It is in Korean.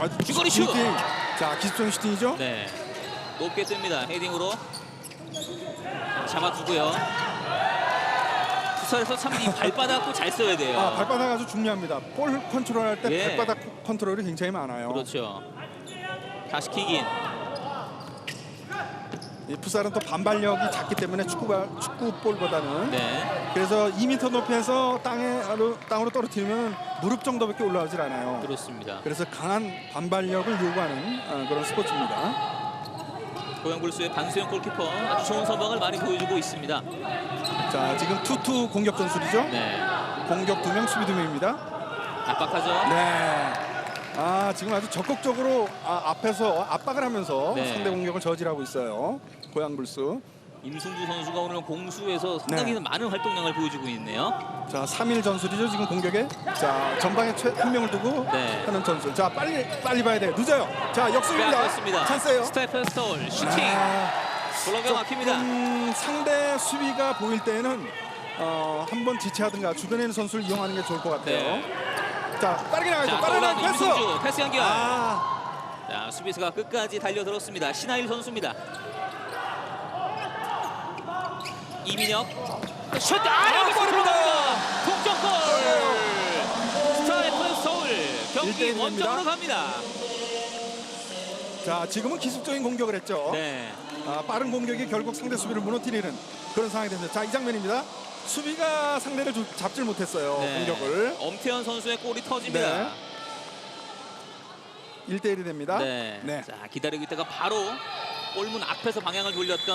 아, 중거리 슛! 슈팅. 자, 기습적인 슈팅이죠? 네. 높게 뜹니다. 헤딩으로 잡아두고요. 풋살에서 참 이 발바닥도 잘 써야 돼요. 아, 발바닥 아주 중요합니다. 볼 컨트롤 할 때 예. 발바닥 컨트롤이 굉장히 많아요. 그렇죠. 다시 킥인. 이 풋살은 또 반발력이 작기 때문에 축구가 축구 볼보다는 네. 그래서 2m 높이에서 땅에 땅으로 떨어뜨리면 무릎 정도밖에 올라오질 않아요. 그렇습니다. 그래서 강한 반발력을 요구하는 어, 그런 스포츠입니다. 고영불수의 반수영 골키퍼 아주 좋은 선방을 많이 보여주고 있습니다. 자, 지금 투투 공격 전술이죠? 네. 공격 두 명, 수비 두 명입니다. 압박하죠. 네. 아, 지금 아주 적극적으로 아, 앞에서 압박을 하면서 네. 상대 공격을 저지하고 있어요. 고양불수. 임승주 선수가 오늘 공수에서 상당히 네. 많은 활동량을 보여주고 있네요. 자, 3일 전술이죠, 지금 공격에. 자, 전방에 최, 한 명을 두고 네. 하는 전술. 자, 빨리 빨리 봐야 돼요. 늦어요. 자, 역습입니다. 빼앗겼습니다. 찬스예요. 스타이프 스톨 슈팅. 아, 블록가 막힙니다. 상대 수비가 보일 때는 어, 한번 지체하든가 주변에 있는 선수를 이용하는 게 좋을 것 같아요. 네. 자, 빠르게 나가죠. 자, 빠르게 나가죠. 패스. 임승주 패스 연결. 아, 자, 수비수가 끝까지 달려들었습니다. 신하일 선수입니다. 이민혁 슛! 아, 여기서 골입니다. 들어갑니다. 동점골! 스타이프 서울 경기 일대 일입니다. 원점으로 갑니다. 자, 지금은 기습적인 공격을 했죠. 네. 아, 빠른 공격이 결국 상대 수비를 무너뜨리는 그런 상황이 됐습니다. 자, 이 장면입니다. 수비가 상대를 주- 잡질 못했어요. 네. 공격을. 엄태현 선수의 골이 터집니다. 네. 1대1이 됩니다. 네. 네. 자, 기다리고 있다가 바로 골문 앞에서 방향을 돌렸던